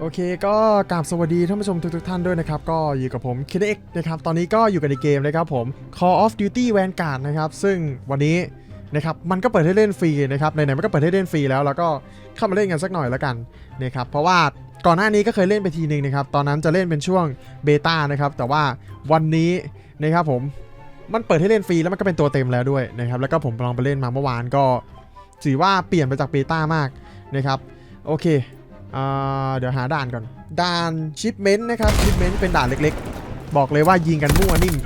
โอเคก็กราบสวัสดีท่านผู้ชมทุกๆท่านด้วยนะครับ ก็อยู่กับผม k d x นะครับตอนนี้ก็อยู่กันในเกมนะครับผม Call of Duty Vanguard นะครับซึ่งวันนี้นะครับมันก็เปิดให้เล่นฟรีนะครับไหนๆมันก็เปิดให้เล่นฟรีแล้ว แล้วก็เข้ามาเล่นกันสักหน่อยแล้วกันนะครับเพราะว่าก่อนหน้านี้ก็เคยเล่นไปทีนึงนะครับตอนนั้นจะเล่นเป็นช่วงเบต้านะครับแต่ว่าวันนี้นะครับผมมันเปิดให้เล่นฟรีแล้วมันก็เป็นตัวเต็มแล้วด้วยนะครับแล้วก็ผมลองไปเล่นมาเมื่อวานก็ถือว่าเปลี่ยนไปจากเบต้ามากนะครับโอเค เดี๋ยวหาด่านก่อน ด่านชิปเมนต์นะครับชิปเมนต์เป็นด่านเล็กๆ บอกเลยว่ายิงกันมั่วนิ่ม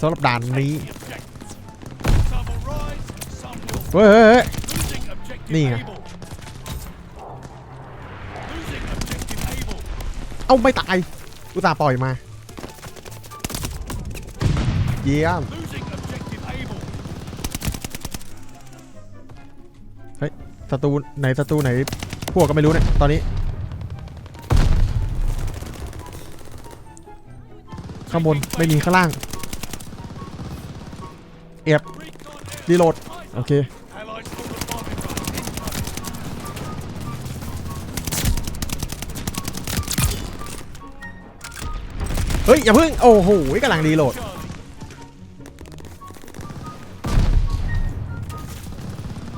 สำหรับด่านนี้เฮ้ยเนี่ไงเอ้าไม่ตายอุตส่าห์ปล่อยมา เยี่ยมเฮ้ยศัตรูไหนศัตรูไหน พวกก็ไม่รู้เนี่ยตอนนี้ข้างบนไม่มีข้างล่างเอฟรีโหลดโอเคเฮ้ยอย่าเพิ่งโอ้โหกำลังรีโหลด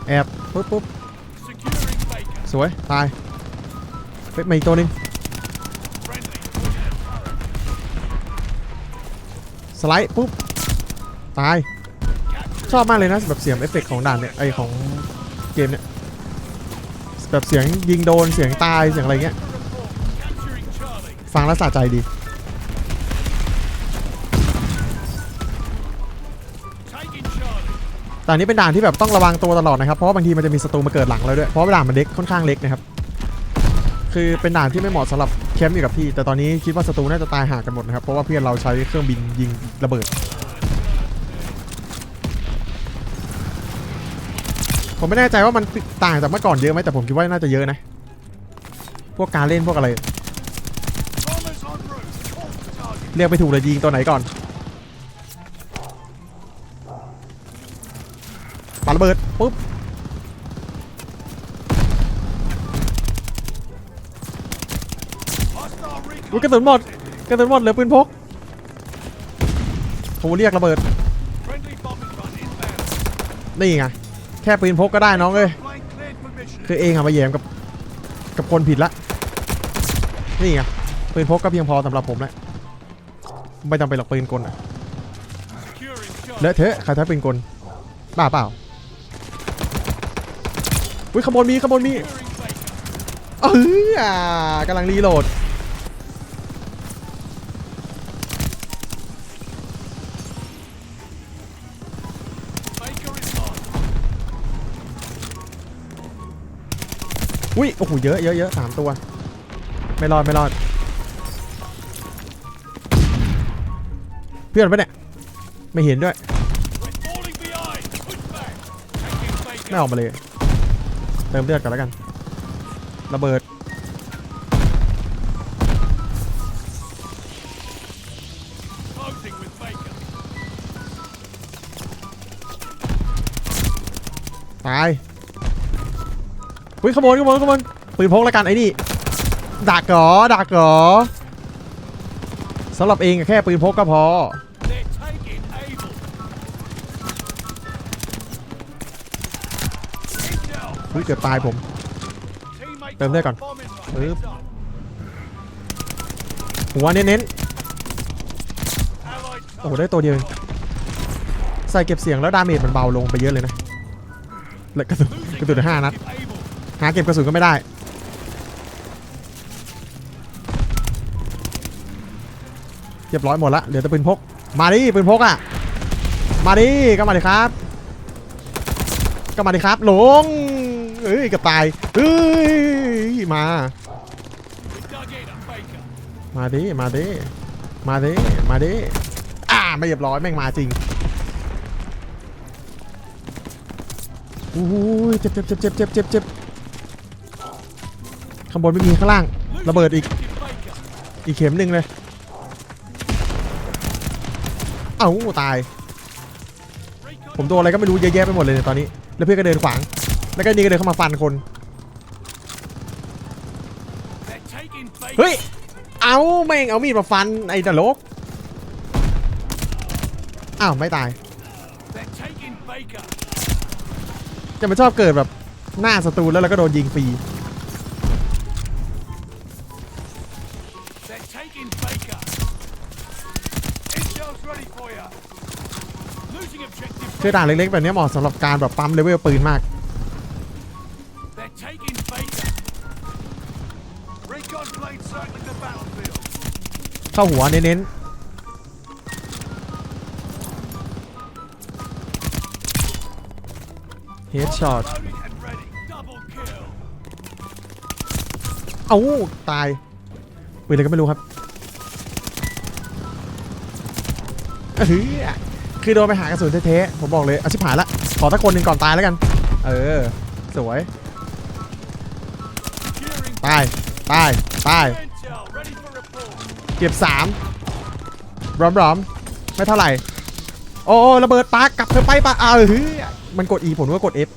แอบปุ๊บปุ๊บ สวย ตายเฮ้ยมาอีกตัวหนึงสไลด์ปุ๊บ ตาย ชอบมากเลยนะแบบเสียงเอฟเฟกต์ของด่านเนี่ย ไอของเกมเนี่ย แบบเสียงยิงโดนเสียงตายเสียงอะไรเงี้ย ฟังแล้วสะใจดี แต่อันนี้เป็นด่านที่แบบต้องระวังตัวตลอดนะครับ เพราะว่าบางทีมันจะมีศัตรูมาเกิดหลังเราด้วย เพราะว่าด่านมันเล็กค่อนข้างเล็กนะครับ คือเป็นด่านที่ไม่เหมาะสำหรับแคมป์อยู่กับที่ แต่ตอนนี้คิดว่าศัตรูน่าจะตายห่างกันหมดนะครับ เพราะว่าเพื่อนเราใช้เครื่องบินยิงระเบิด ผมไม่แน่ใจว่ามันต่างจากเมื่อก่อนเยอะไหมแต่ผมคิดว่าน่าจะเยอะนะ พวกการเล่นพวกอะไร เรียกไปถูกเลยยิงตัวไหนก่อนาระเบิดปุ๊บอุ๊ยกระสุนหมดกระสุนหมดเหลือปืนพกโทรเรียกระเบิด นี่ไง แค่ปืนพกก็ได้น้องเอ้ย คือเองอะมาแยมกับ กับคนผิดละ นี่ไง ปืนพกก็เพียงพอสำหรับผมแล้ว ไม่จำเป็นหรอกปืนกลอะเลอะเทอะใครใช้ปืนกลบ้าเปล่า อุ้ยขบวนมีขบวนมีเอออ่ากำลังรีโหลดอุ้ยโอ้โหเยอะเยอะเยอะสามตัว ไม่รอดไม่รอด เพื่อนปะเนี่ย ไม่เห็นด้วย ไม่ออกมาเลย เติมเลือดก่อนแล้วกัน ระเบิด ตายอุ้ยขโมยขโมยขโมยปืนพกแล้วกันไอ้นี่ดักเหรอดักเหรอสำหรับเองแค่ปืนพกก็พอ เฮ้ยเกือบตายผม เติมเลือดก่อนปึ๊บหัวเน้นๆโอ้โหได้ตัวเดียวใส่เก็บเสียงแล้วดาเมจมันเบาลงไปเยอะเลยนะเหลือกระสุนกระสุนห้านัดหาเก็บกระสุนก็ไม่ได้เรียบร้อยหมดละเหลือแต่ปืนพก มาดิปืนพกอะ มาดิก็มาดิครับ ก็มาดิครับหลงเอ้ยกับตายเอ้ยมา มาดิมาดิมาดิมาดิอ่าไม่เรียบร้อยแม่งมาจริงอู้ยเจ็บเจ็บเจ็บเจ็บเจ็บเจ็บเจ็บข้างบนไม่มีข้างล่างระเบิดอีก อีกเข็มหนึ่งเลยเอ้าตาย ผมโดนอะไรก็ไม่รู้เยอะแยะไปหมดเลยเนี่ยตอนนี้ แล้วเพื่อนก็เดินขวาง แล้วก็นี่ก็เดินเข้ามาฟันคน เฮ้ย เอาแม่งเอามีดมาฟันไอ้ตลกอ้าวไม่ตาย จะมันชอบเกิดแบบหน้าศัตรูแล้วเราก็โดนยิงฟรี คือด่านเล็กๆแบบนี้เหมาะสำหรับการแบบปั๊มเลเวลปืนมาก They're taking Baker. Recon plane circling the battlefield. เข้าหัวเน้นๆ Headshot Loaded and ready. Double kill. เอ้าตายปืนอะไรก็ไม่รู้ครับเออ คือโดนไปหากระสุนเทะๆผมบอกเลยเอาชิบหายละ ขอสักคนหนึ่งก่อนตายแล้วกัน เออ สวย ตาย ตาย ตาย เก็บสามร้อมร้อมไม่เท่าไหร่ โอ้ระเบิดปากกลับเธอไปปะเอ้าเฮ้ยมันกด E ผมก็กด F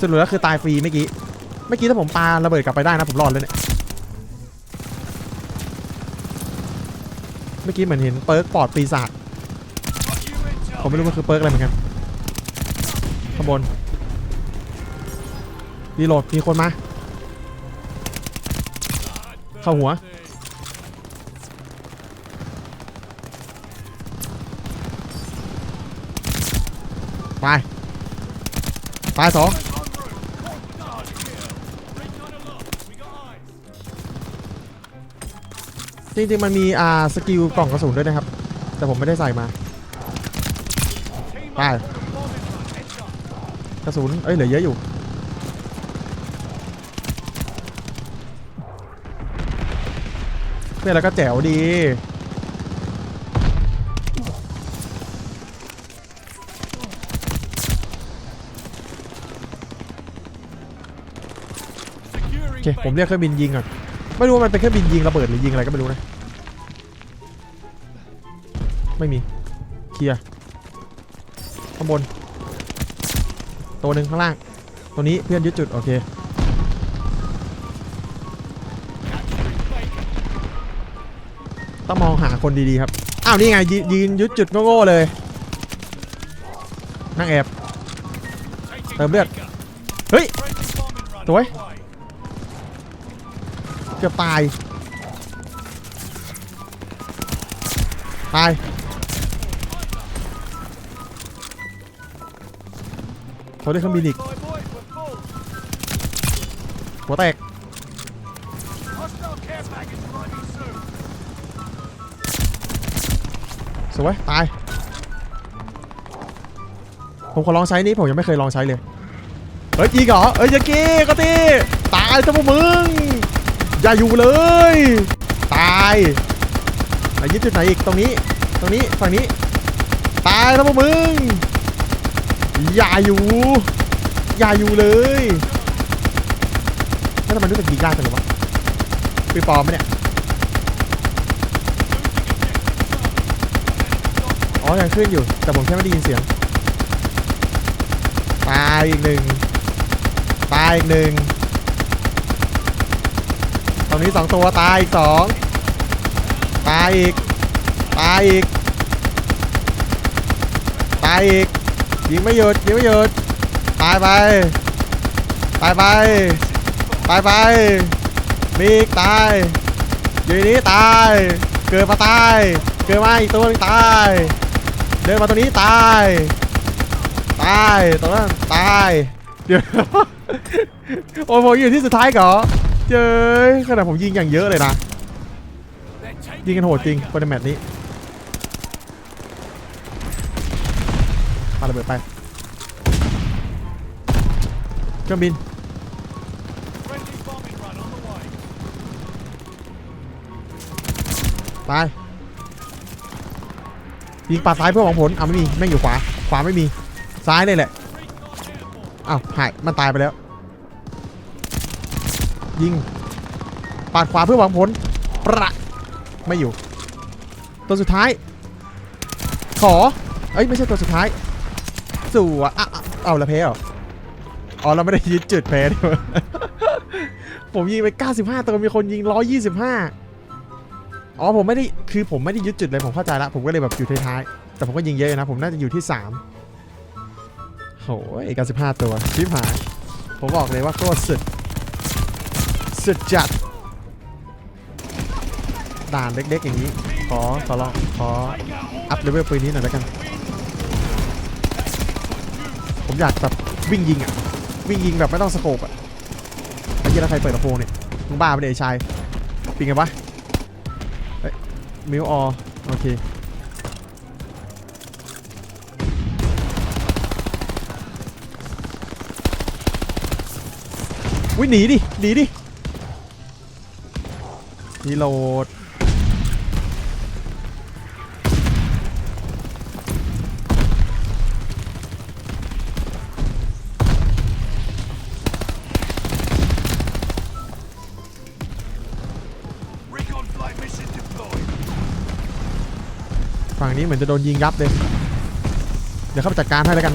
สรุปแล้วคือตายฟรีเมื่อกี้ เมื่อกี้ถ้าผมปาระเบิดกลับไปได้นะผมรอดเลยเนี่ย เมื่อกี้เหมือนเห็นเปิร์กปอดปีศาจ ผมไม่รู้มันคือเปิร์กอะไรเหมือนกันข้างบนรีโหลดมีคนมา เข้าหัว ไปตายสองจริงๆ มันมีอ่าสกิลกล่องกระสุนด้วยนะครับ แต่ผมไม่ได้ใส่มา Team Bye. up for the bombing run. Heads up. กระสุน เอ้ยเหลือเยอะอยู่ เนี่ยแล้วก็แจ๋วดี โอเค ผมเรียกเครื่องบินยิงก่อน ไม่รู้ว่ามันเป็นเครื่องบินยิงระเบิดหรือยิงอะไรก็ไม่รู้นะ ไม่มี เคลียร์ ข้างบน ตัวหนึ่งข้างล่าง ตัวนี้เพื่อนยึดจุด โอเค ต้องมองหาคนดีๆครับ อ้าว นี่ไงย,ยืนยึดจุดโง่ๆเลย นั่งแอบ Taking Tầm biết. Baker. เฮ้ย Friendly bombing run. Tuổi. underway. เกือบตาย ตาย เขาได้เครื่องบินอีก หัวแตก สวย ตาย ผมขอลองใช้นี้ผมยังไม่เคยลองใช้เลย เฮ้ยจริงเหรอเอ้ยยาก้ก็ตีตายซะพวกมึง อย่าอยู่เลย ตายยึดจุดไหนอีก ตรงนี้ ตรงนี้ ฝั่งนี้ ตายซะพวกมึง อย่าอยู่ อย่าอยู่เลยแล้วทำไมรู้สึกยิงยากจังเลยวะปืนปลอมไหมเนี่ย อ๋อยังขึ้นอยู่ แต่ผมแค่ไม่ได้ยินเสียง ตายอีกหนึ่ง ตายอีกหนึ่ง ตรงนี้สองตัวตายอีกสองตายอีก ตายอีก ตายอีก ยิงไม่หยุดยิงไม่หยุดตายไปตายไปตายไปมีอีกตายอยู่นนี้ตายเกิดมาตายเกิดมาอีกตัวหนึงตายเดินมาตรงนี้ตายตายตรงนั้นตายเดี๋ยวโอ้ผมอยู่ที่สุดท้ายเหรอเจ้ยขนาดผมยิงอย่างเยอะเลยนะยิงกันโหดจริงคนในแมตช์นี้ปา ระเบิดไปเครื่องบินตายยิงปาดซ้ายเพื่อหวังผลอ้าวไม่มีแม่งอยู่ขวา ขวาไม่มีซ้ายเลยแหละ Recon airborne. อ้าวหายมันตายไปแล้ว ยิงปาดขวาเพื่อหวังผลประไม่อยู่ ตัวสุดท้าย ขอ เอ้ย ไม่ใช่ตัวสุดท้าย สู่อะอะอะเอาละเพเหรออ๋อเราไม่ได้ยึดจุดเพนี่หว่าผมยิงไป 95ตัวมีคนยิง 125 อ๋อผมไม่ได้คือผมไม่ได้ยึดจุดเลยผมเข้าใจละผมก็เลยแบบอยู่ท้ายๆแต่ผมก็ยิงเยอะนะ ผมน่าจะอยู่ที่ 3 โหย95ตัวชิบหายผมบอกเลยว่าโคตรสุด สุดจัดด่านเล็กๆอย่างนี้ ขอขอลองขออัพเลเวลปืนนี้หน่อยแล้วกัน ผมอยากแบบวิ่งยิงอะ วิ่งยิงแบบไม่ต้องสโคปอะไอ้เหี้ยแล้วใครเปิดลำโพงเนี่ยมึงบ้าไปเนี่ยชายปิงไงวะเฮ้ยมิวออโอเคอุ้ยหนีดิหนีดิรีโหลด ฝั่งนี้เหมือนจะโดนยิงยับเลย เดี๋ยวเข้าไปจัดการให้แล้วกัน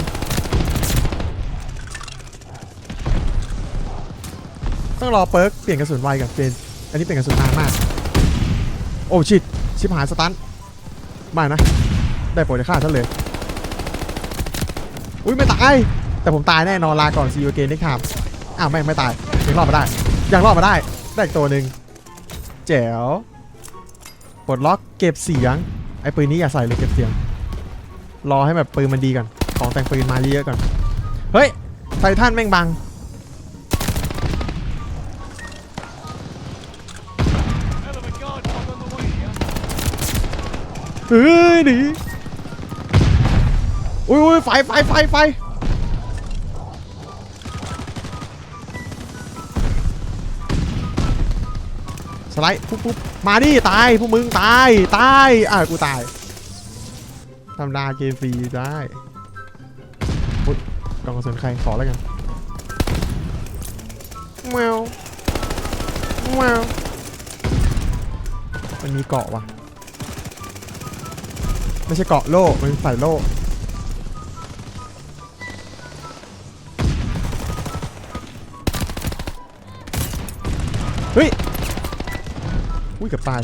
ต้องรอเปิร์กเปลี่ยนกระสุนไวกับเปลี่ยนอันนี้เปลี่ยนกระสุนนานมาก โอ้ชิดชิบหายสตันไม่นะ ได้โปรดจะฆ่าฉันเลย อุ้ยไม่ตาย แต่ผมตายแน่นอนลาก่อนซีอูเกนได้ครับอ้าวไม่ไม่ตายยังรอดมาได้ยังรอดมาได้ ได้อีกตัวหนึ่งแจ๋วปลดล็อกเก็บเสียง ไอ้ปืนนี้อย่าใส่เลยเก็บเสียง รอให้แบบปืนมันดีก่อน ของแต่งปืนมาเยอะๆก่อน เฮ้ย ไททันแม่งบัง เฮ้ยหนีอุ้ยอุ้ยไฟไฟไฟไฟ สไลด์ปุ๊บปุ๊บมาดิตายพวกมึงตายตายอะกูตายทำดาเกฟีได้อุ๊ยกล่องกระสุนใครขอแล้วกันแมวแมวมันมีเกาะว่ะ ไม่ใช่เกาะโล่มันใส่โล่เฮ้ย อุ้ยกับตาย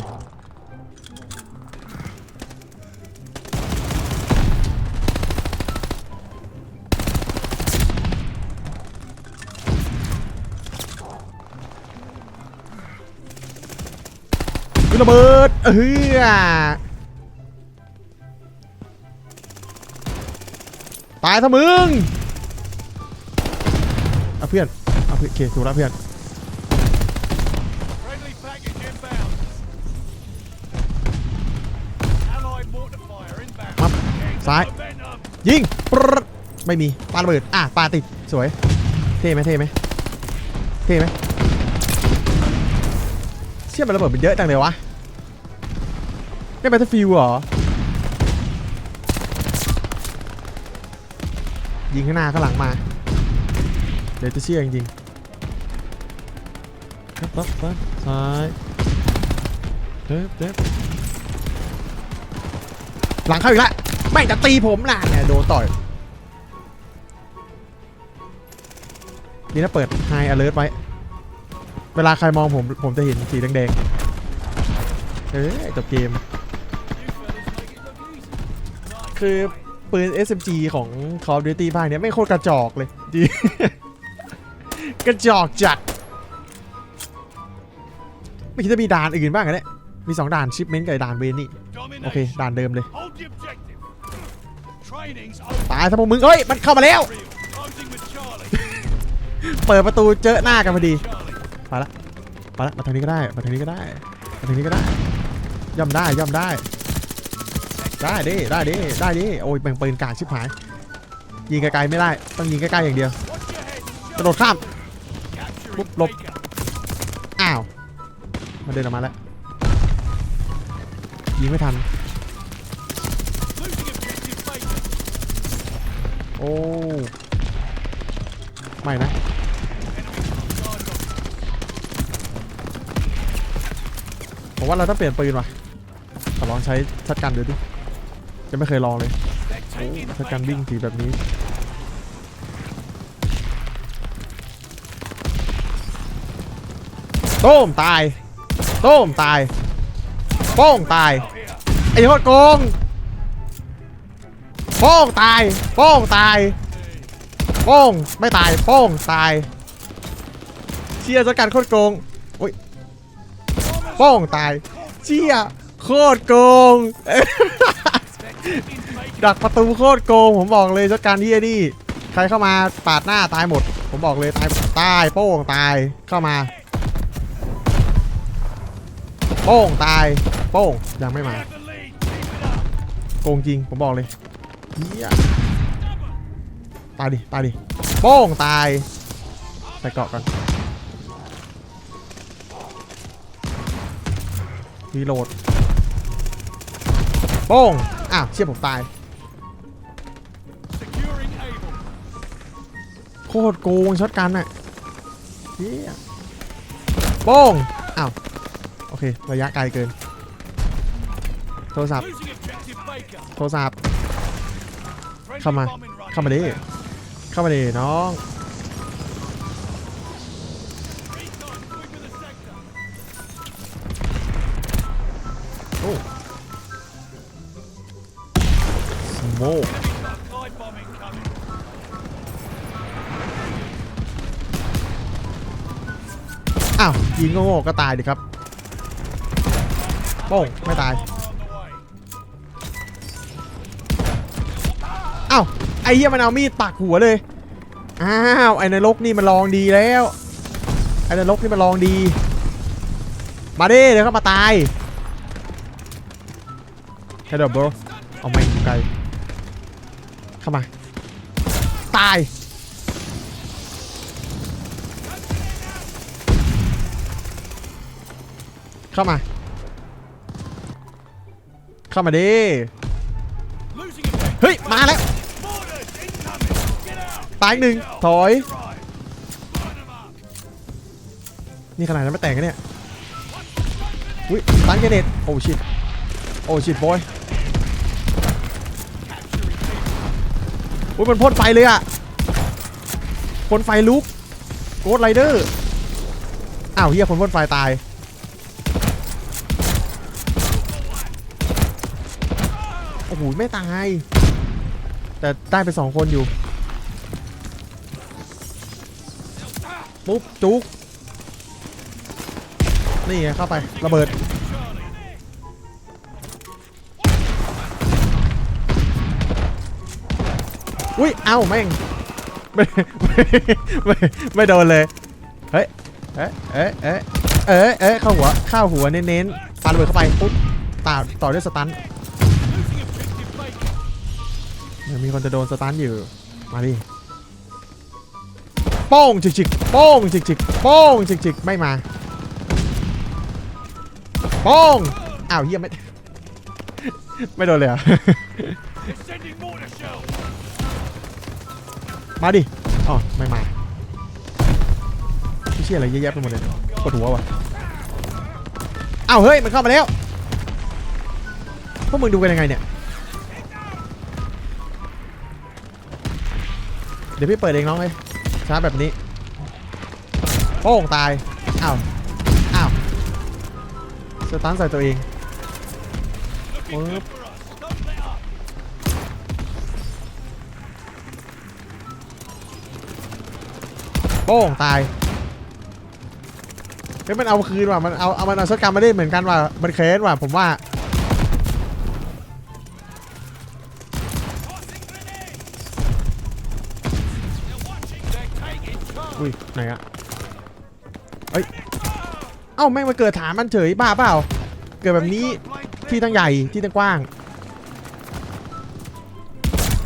อุ๊ยระเบิดเฮ้ยตายซะมึง เอาเพื่อน เอาเพื่อนโอเคถูกแล้วเพื่อน Gangs Side. of momentum. ยิงปรึ๊ดไม่มีปาระเบิดอะปาติดสวย เท่ไหมเท่ไหมเท่ไหมเชื่อมันระเบิดมันเยอะจังเลยวะนี่แบทเทิลฟิลเหรอ ยิงข้างหน้าข้างหลังมา เดี๋ยวจะเชื่อจริงๆปั๊บปั๊บปั๊บซ้ายเด็บเด็บหลังเข้าอีกแล้ว ไม่งจะตีผมน่ะเนี่ยโดนต่อยนี่ถ้าเปิด High Alert ไว้ เวลาใครมองผมผมจะเห็นสีแดงๆ เอ้ยจบเกม คือปืน SMG ของ Call of Duty ภาคเนี้ยไม่โคตรกระจอกเลยจริงกระจอกจัด ไม่คิดจะมีด่านอื่นบ้างกันเนี่ยมี 2 ด่านชิปเมนต์กับด่านเวนนี่ โอเค ด่านเดิมเลย ตายซะพวกมึงเอ้ย มันเข้ามาแล้ว Real. Closing with Charlie. เปิดประตูเจอหน้ากันพอดี Charlie. มาละมาละมาทางนี้ก็ได้ มาทางนี้ก็ได้ มาทางนี้ก็ได้ ย่อมได้ ย่อมได้ ได้ดิ ได้ดิ ได้ดิ โอ้ยแบ่งปืนกากชิบหาย ยิงไกลๆไม่ได้ ต้องยิงใกล้ๆอย่างเดียว Watch your head. กระโดดข้าม Capturing Whoop, lop. Baker. อ้าว มันเดินออกมาแล้ว ยิงไม่ทัน โอ้ไม่นะผมว่าเราต้องเปลี่ยนปืนว่ะขอลองใช้ชัดกันดูดิจะไม่เคยลองเลยชัดกันวิ่งถือแบบนี้ต้มตายต้มตายโป้งตาย ไอ้โคตรโกง โป้งตาย โป้งตาย โป้งไม่ตาย โป้งตาย เชียร์จัดการโคตรโกงโอ้ยโป้งตาย เชียร์โคตรโกง ดักประตูโคตรโกง ผมบอกเลยจัดการที่นี่ ใครเข้ามาปาดหน้าตายหมด ผมบอกเลยตายตาย โป้งตายเข้ามา โป้งตาย โป้งยังไม่มา โกงจริง ผมบอกเลย เฮียตายดิ ตายดิโป้งตาย ใส่เกาะกันรีโหลดโป้งอ้าวเชี่ยผมตาย โคตรโกงช็อตกันน่ะเฮียโป้งอ้าว โอเค ระยะไกลเกิน โทรศัพท์ โทรศัพท์ เข้ามา เข้ามาดิ เข้ามาดิน้อง โอ้สโมกอ้าวยิงโง่ก็ตายดิครับโป้งไม่ตาย อ้เหี้ยมันเอามีดปักหัวเลย อ้าวไอ้นรกนี่มันลองดีแล้ว ไอ้นรกนี่มันลองดี มาดิเดี๋ยวเข้ามาตายเฮ้ยเดี๋ยวบเอาไม่ไกลเข้ามา ตาย เข้ามา เข้ามาดิ เฮ้ย มาแล้ว ตายหนึ่งถอย นี่ขนาดนั้นไม่แต่งกันเนี่ยอุ้ยตันเกเนตโอ้ชิตโอ้ชิตบอยอุ้ยมันพ่นไฟเลยอะพ่นไฟลุกโกดไรเดอร์อ้าวเฮียคนพ่นไฟตายโอ้โหไม่ตาย แต่ได้ไปสองคนอยู่ ปุ๊บจุกนี่ไงเข้าไประเบิด อุ้ยเอ้าแม่งไม่ไม่ไม่โดนเลย เฮ้ย เอ๊ะ เอ๊ะ เอ๊ะ เอ๊ะ เอ๊ะ เข้าหัว เข้าหัวเน้นๆปาระเบิดเข้าไปปุ๊บต่อต่อด้วยสตัน Losing objective Baker. เดี๋ยวมีคนจะโดนสตันอยู่ มาดิ โป้งจิกจิกโป้งจิกจิกโป้งจิกจิกไม่มาโป้งอ้าวเฮียไม่ไม่โดนเลยอะมาดิอ๋อไม่มาเชี่ยอะไรเยอะแยะไปหมดเลยปวดหัวว่ะอ้าวเฮ้ยมันเข้ามาแล้วพวกมึงดูกันยังไงเนี่ยเดี๋ยวพี่เปิดเองน้องเลย ช้าแบบนี้โป้งตาย อ้าว อ้าวสตันใส่ตัวเอง Looking good for us. Don't let up. โป้งตายเฮ้ยมันเอาคืนว่ะ มันเอา เอา มันเอาช็อตกันมาได้เหมือนกันว่ะ มันเคสว่ะ ผมว่า อุ้ยไหนอะเอ้ย เอ้าแม่งมาเกิดฐานมันเฉยบ้าเปล่า เกิดแบบนี้ที่ตั้งใหญ่ที่ตั้งกว้าง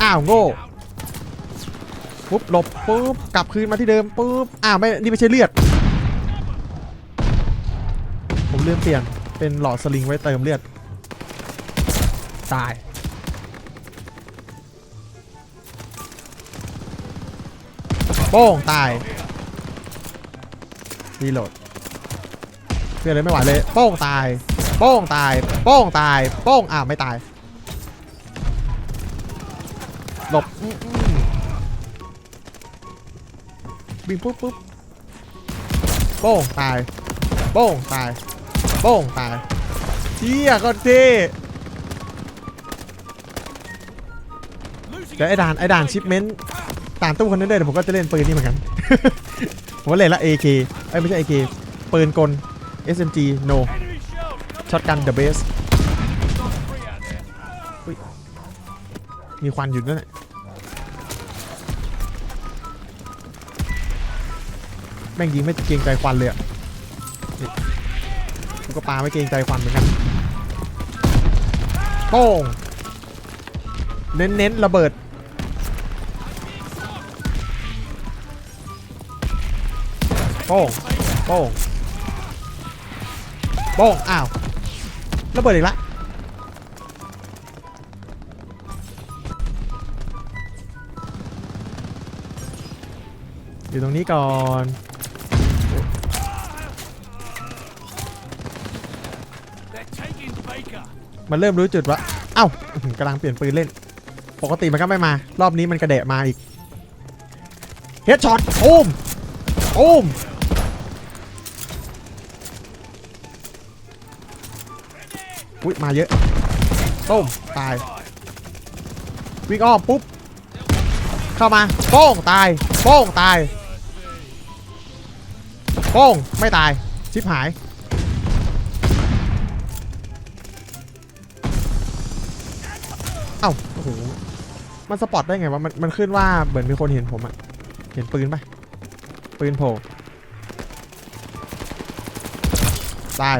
อ้าวโง่ปุ๊บหลบปุ๊บกลับคืนมาที่เดิมปุ๊บอ้าวไม่นี่ไม่ใช่เลือด ผมเลือดเปลี่ยนเป็นหลอดสลิงไว้เติมเลือด ตายโป้งตาย รีโหลดเพื่อนเลยไม่ไหวเลย โป้งตาย โป้งตาย โป้งตาย โป้งอ้าวไม่ตาย หลบบิงปุ๊บปุ๊บโป้งตาย โป้งตาย โป้งตายเที่ยก็เท่ Losing เดี๋ยวไอ้ด่านไอ้ด่านชิปเมนต์ด่านตู้คนนั้นด้วยเดี๋ยวผมก็จะเล่นปืนนี่เหมือนกัน ผมก็เล่นละ AK เอ้ยไม่ใช่ AK ปืนกล SMG no ช็อตกัน the best มีควันอยู่นั่นแหละแม่งยิงไม่เกรงใจควันเลยอะกูก็ปาไม่เกรงใจควันเหมือนกันโป้งเน้นๆระเบิด โป้งโป้งโป้งอ้าวระเบิดอีกละอยู่ตรงนี้ก่อนมันเริ่มรู้จุดว่าเอ้าอื้อหือกำลังเปลี่ยนปืนเล่น ปกติมันก็ไม่มา รอบนี้มันกระเดะมาอีก เฮดช็อตโอมโอม อุ้ยมาเยอะต้มตาย วิ่งอ้อมปุ๊บ เข้ามาโป้งตายโป้งตายโป้งไม่ตาย ชิบหาย เอ้าโอ้โหมันสปอตได้ไงวะ มันมันขึ้นว่าเหมือนมีคนเห็นผมอะเห็นปืนปะปืนโผล่ตาย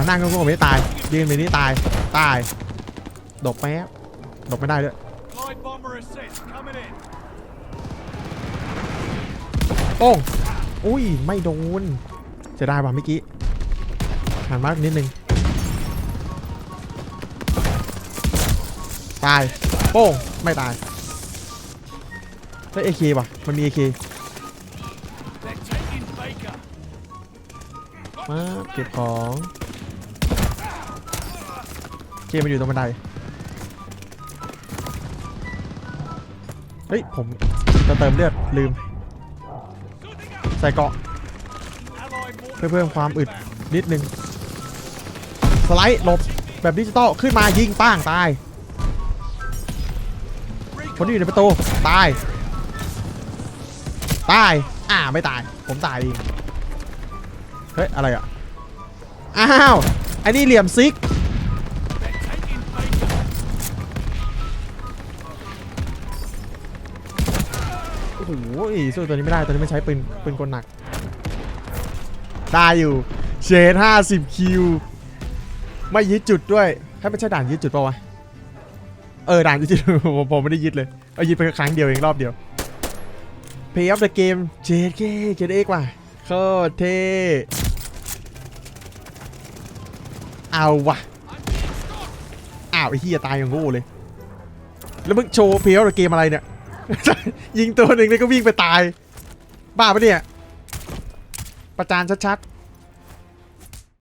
าวนั่งก็งงไม่ตาย ยืนไปนี่ตาย ตาย ดบแป๊บดบไม่ได้ด้วยโป้งอุ้ย ไม่โดนเสียดายว่ะเมื่อกี้หันมานิดนึง ตาย โป้ง ไม่ตายได้เอเคป่ะ มันมีเอเคมาเก็บของ เคมันอยู่ตรงบันได เฮ้ย ผมจะเติมเลือดลืม ใส่เกาะ เพื่อเพิ่มความอึดนิดนึง สไลด์หลบแบบดิจิตอลขึ้นมายิงป้างตาย คนที่อยู่ในประตู ตาย ตาย อ่าไม่ตาย ผมตายเองเฮ้ย อะไรอะ อ้าว ไอ้นี่เหลี่ยมซิก อ้โหสู้ตัวนี้ไม่ได้ตัวนี้ไม่ใช้ปืนปืนกลหนักได้อยู่เชน50คิวไม่ยึดจุดด้วยถ้าไม่ใช่ด่านยึดจุดปะวะเออด่านยึดจุดผมผมไม่ได้ยึดเลยเอายึดไปครั้งเดียวเองรอบเดียว Play of the game เจดเกเจดเอกว่ะโคตรเท่เอาว่ะอ้าวไอ้เฮียตายอย่างโง่เลย แล้วมึงโชว์ Play of the game อะไรเนี่ย ยิงตัวหนึ่งแล้วก็วิ่งไปตาย บ้าปะเนี่ย ประจานชัด